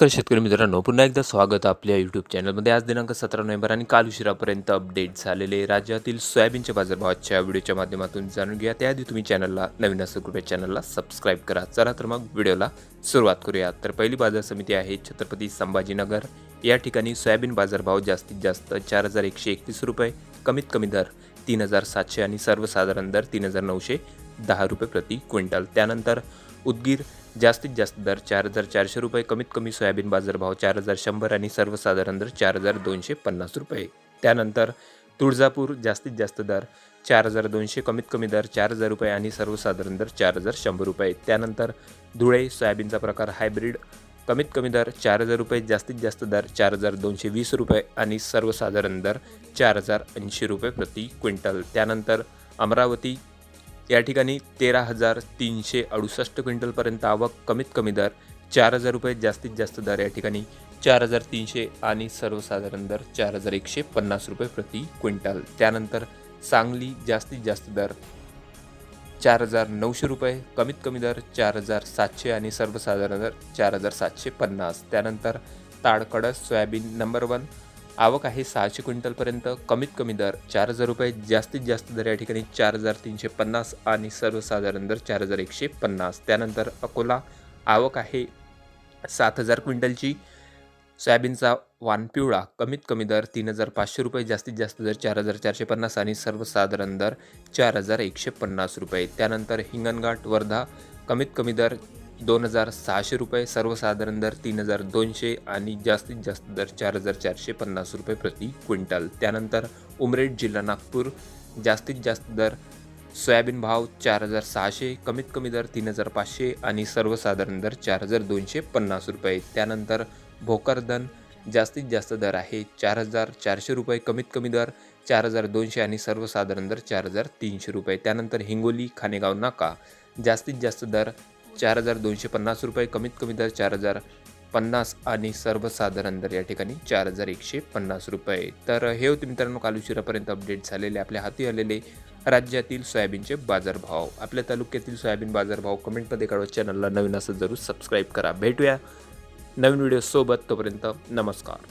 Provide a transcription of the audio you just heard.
तर शेतकरी मित्रांनो पुन्हा एकदा स्वागत आपल्या यूट्यूब चॅनलमध्ये आज दिनांक सतरा नोव्हेंबर आणि काल उशिरापर्यंत अपडेट झालेले राज्यातील सोयाबीनच्या बाजारभावाच्या व्हिडिओच्या माध्यमातून जाणून घ्या त्याआधी तुम्ही चॅनलला नवीन असं कृपया चॅनलला सबस्क्राईब करा. चला तर मग व्हिडिओला सुरुवात करूया. तर पहिली बाजार समिती आहे छत्रपती संभाजीनगर. या ठिकाणी सोयाबीन बाजारभाव जास्तीत जास्त चार हजार एकशे एकतीस रुपये कमीत कमी दर तीन हजार सातशे आणि सर्वसाधारण दर तीन हजार नऊशे दहा रुपये प्रति क्विंटल. त्यानंतर उदगीर जास्तीत जास्त दर चार हजार चारशे रुपये कमीत कमी सोयाबीन बाजारभाव चार हजार शंभर आणि सर्वसाधारण दर चार हजार दोनशे पन्नास रुपये. त्यानंतर तुळजापूर जास्तीत जास्त दर चार हजार दोनशे कमीत कमी दर चार हजार रुपये आणि सर्वसाधारण दर चार हजार शंभर रुपये. त्यानंतर धुळे सोयाबीनचा प्रकार हायब्रिड कमीत कमी दर चार हजार रुपये जास्तीत जास्त दर चार हजार दोनशे वीस रुपये आणि सर्वसाधारण दर चार हजार ऐंशी रुपये प्रति क्विंटल. त्यानंतर अमरावती या ठिकाणी तेरा हजार तीनशे अडुसष्ट क्विंटलपर्यंत आवक कमीत कमी दर चार हजार रुपये जास्तीत जास्त दर या ठिकाणी चार हजार तीनशे आणि सर्वसाधारण दर चार हजार एकशे पन्नास रुपये प्रति क्विंटल. त्यानंतर सांगली जास्तीत जास्त दर चार हजार नऊशे रुपये कमीत कमी दर चार हजार सातशे आणि सर्वसाधारण दर चार हजार सातशे पन्नास. त्यानंतर ताडकडस सोयाबीन नंबर वन आवक आहे सहाशे क्विंटलपर्यंत. कमीत कमी दर चार हजार रुपये जास्तीत जास्त दर या ठिकाणी चार हजार तीनशे पन्नास आणि सर्वसाधारण दर चार हजार एकशे पन्नास. त्यानंतर अकोला आवक आहे सात हजार क्विंटलची. सोयाबीनचा वान पिवळा कमीत कमी दर तीन हजार पाचशे रुपये जास्तीत जास्त दर चार हजार चारशे पन्नास आणि सर्वसाधारण दर चार हजार एकशे पन्नास रुपये. त्यानंतर हिंगणघाट वर्धा कमीत कमी दर दोन हजार सहाशे रुपये सर्वसाधारण दर तीन हजार दोनशे आणि जास्तीत जास्त दर चार हजार चारशे पन्नास रुपये प्रति क्विंटल. त्यानंतर उमरेड जिल्हा नागपूर जास्तीत जास्त दर सोयाबीन भाव चार हजार सहाशे कमीत कमी दर तीन हजार पाचशे आणि सर्वसाधारण दर चार हजार दोनशे पन्नास रुपये. त्यानंतर भोकरदन जास्तीत जास्त दर आहे चार हजार चारशे रुपये कमीत कमी दर चार हजार दोनशे आणि सर्वसाधारण दर चार हजार तीनशे रुपये. त्यानंतर हिंगोली खानेगाव नाका जास्तीत जास्त दर चार हजार दोनशे पन्नास रुपये कमीत कमी दर चार हजार पन्नास आणि सर्वसाधारण दर या ठिकाणी चार हजार एकशे पन्नास रुपये. तर हे होते मित्रांनो काल उशिरापर्यंत अपडेट झालेले आपल्या हाती आलेले राज्यातील सोयाबीनचे बाजारभाव. आपल्या तालुक्यातील सोयाबीन बाजारभाव कमेंटमध्ये कळवा. चॅनलला नवीन असं जरूर सबस्क्राईब करा. भेटूया नवीन व्हिडिओसोबत तोपर्यंत नमस्कार.